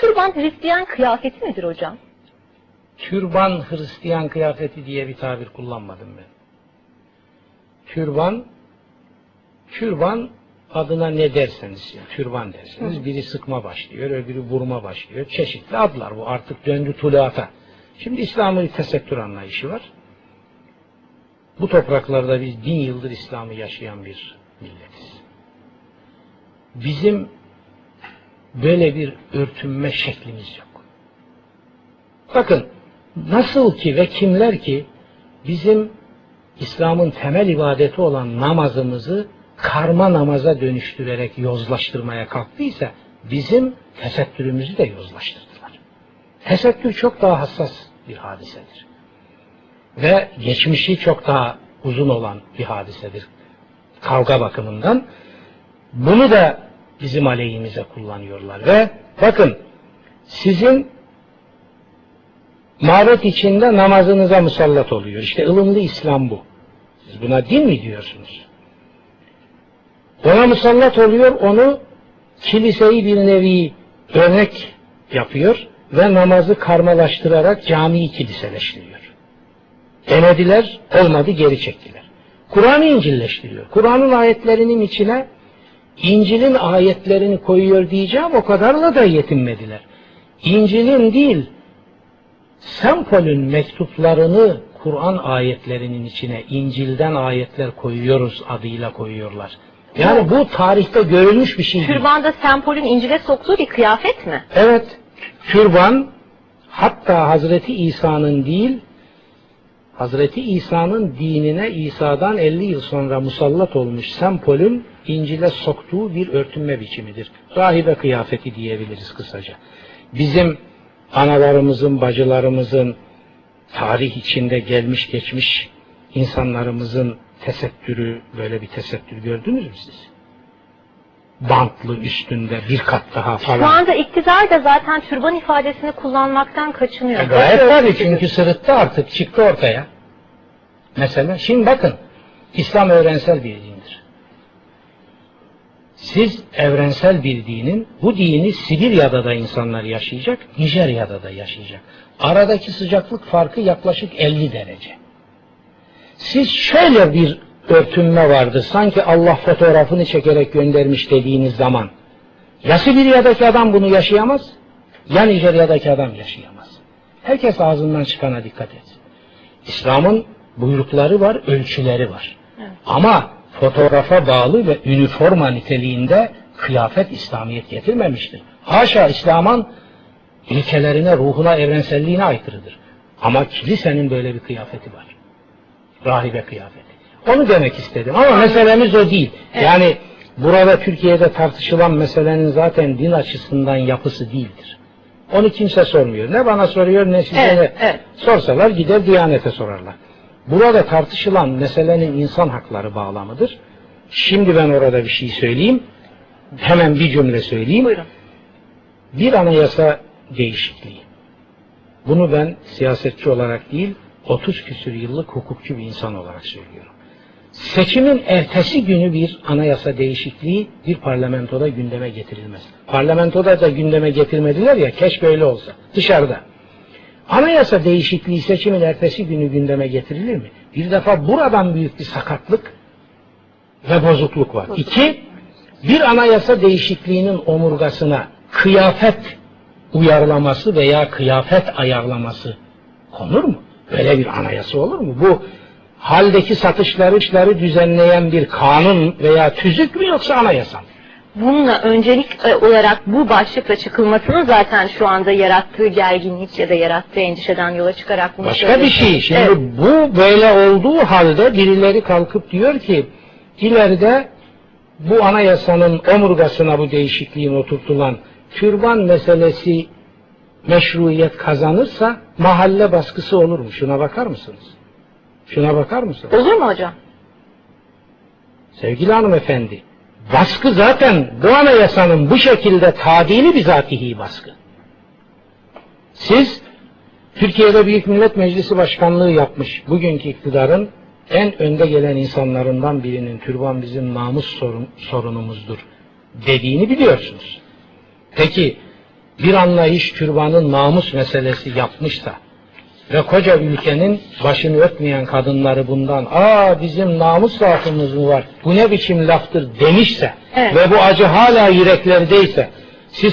Türban Hristiyan kıyafeti midir hocam? Türban Hristiyan kıyafeti diye bir tabir kullanmadım ben. Türban, türban adına ne derseniz, türban derseniz biri sıkma başlıyor, öbürü vurma başlıyor. Çeşitli adlar bu artık döndü tuluata. Şimdi İslam'ın tesettür anlayışı var. Bu topraklarda biz bin yıldır İslam'ı yaşayan bir milletiz. Bizim böyle bir örtünme şeklimiz yok. Bakın nasıl ki ve kimler ki bizim İslam'ın temel ibadeti olan namazımızı karma namaza dönüştürerek yozlaştırmaya kalktıysa bizim tesettürümüzü de yozlaştırdılar. Tesettür çok daha hassas bir hadisedir. Ve geçmişi çok daha uzun olan bir hadisedir. Kavga bakımından. Bunu da bizim aleyhimize kullanıyorlar. Ve bakın sizin mabet içinde namazınıza musallat oluyor. İşte ılımlı İslam bu. Siz buna din mi diyorsunuz? Ona musallat oluyor, onu kiliseyi bir nevi örnek yapıyor ve namazı karmalaştırarak camiyi kiliseleştiriyor. Denediler, olmadı geri çektiler. Kur'an'ı İncilleştiriyor. Kur'an'ın ayetlerinin içine İncil'in ayetlerini koyuyor diyeceğim o kadarla da yetinmediler. İncil'in değil, Sempol'ün mektuplarını Kur'an ayetlerinin içine İncil'den ayetler koyuyoruz adıyla koyuyorlar. Yani bu tarihte görülmüş bir şey değil. Türbanda sempolün İncil'e soktuğu bir kıyafet mi? Evet, türban hatta Hazreti İsa'nın değil, Hazreti İsa'nın dinine İsa'dan 50 yıl sonra musallat olmuş sempolün İncil'e soktuğu bir örtünme biçimidir. Rahibe kıyafeti diyebiliriz kısaca. Bizim analarımızın, bacılarımızın tarih içinde gelmiş geçmiş insanlarımızın tesettürü, böyle bir tesettür gördünüz mü siz? Bantlı üstünde bir kat daha falan. Şu anda iktidar da zaten türban ifadesini kullanmaktan kaçınıyor. E gayet tabii çünkü sırıttı artık çıktı ortaya. Mesela şimdi bakın İslam evrensel bir dindir. Siz evrensel bir dinin bu dini Sibirya'da da insanlar yaşayacak, Nijerya'da da yaşayacak. Aradaki sıcaklık farkı yaklaşık 50 derece. Siz şöyle bir örtünme vardı sanki Allah fotoğrafını çekerek göndermiş dediğiniz zaman ya Sibirya'daki adam bunu yaşayamaz ya Nijerya'daki adam yaşayamaz. Herkes ağzından çıkana dikkat etsin. İslam'ın buyrukları var, ölçüleri var. Ama fotoğrafa bağlı ve üniforma niteliğinde kıyafet İslamiyet getirmemiştir. Haşa İslam'ın ilkelerine, ruhuna, evrenselliğine aykırıdır. Ama kilisenin böyle bir kıyafeti var. Rahibe kıyafeti. Onu demek istedim ama meselemiz o değil. Yani burada Türkiye'de tartışılan meselenin zaten din açısından yapısı değildir. Onu kimse sormuyor. Ne bana soruyor ne size Evet, evet. Sorsalar gider Diyanet'e sorarlar. Burada tartışılan meselenin insan hakları bağlamıdır. Şimdi ben orada bir şey söyleyeyim. Hemen bir cümle söyleyeyim. Buyurun. Bir anayasa değişikliği. Bunu ben siyasetçi olarak değil, 30 küsür yıllık hukukçu bir insan olarak söylüyorum. Seçimin ertesi günü bir anayasa değişikliği bir parlamentoda gündeme getirilmez. Parlamentoda da gündeme getirmediler ya, keşke öyle olsa. Dışarıda. Anayasa değişikliği seçimin ertesi günü gündeme getirilir mi? Bir defa buradan büyük bir sakatlık ve bozukluk var. İki, bir anayasa değişikliğinin omurgasına kıyafet uyarlaması veya kıyafet ayarlaması konur mu? Böyle bir anayasa olur mu? Bu haldeki satışları işleri düzenleyen bir kanun veya tüzük mü yoksa anayasa mı? Bununla öncelik e, olarak bu başlıkla çıkılmasının zaten şu anda yarattığı gerginlik ya da yarattığı endişeden yola çıkarak bunu Başka bir şey. Şimdi Evet. bu böyle olduğu halde birileri kalkıp diyor ki ileride bu anayasanın omurgasına bu değişikliğin oturtulan türban meselesi meşruiyet kazanırsa mahalle baskısı olur mu? Şuna bakar mısınız? Şuna bakar mısınız? Olur mu hocam? Sevgili hanımefendi, baskı zaten bu anayasanın bu şekilde tadili bizatihi baskı. Siz Türkiye'de Büyük Millet Meclisi Başkanlığı yapmış bugünkü iktidarın en önde gelen insanlarından birinin türban bizim namus sorun, sorunumuzdur dediğini biliyorsunuz. Peki bir anlayış türbanın namus meselesi yapmışsa ve koca ülkenin başını öpmeyen kadınları bundan aa bizim namus lafımız mı var bu ne biçim laftır demişse Evet. ve bu acı hala yüreklerdeyse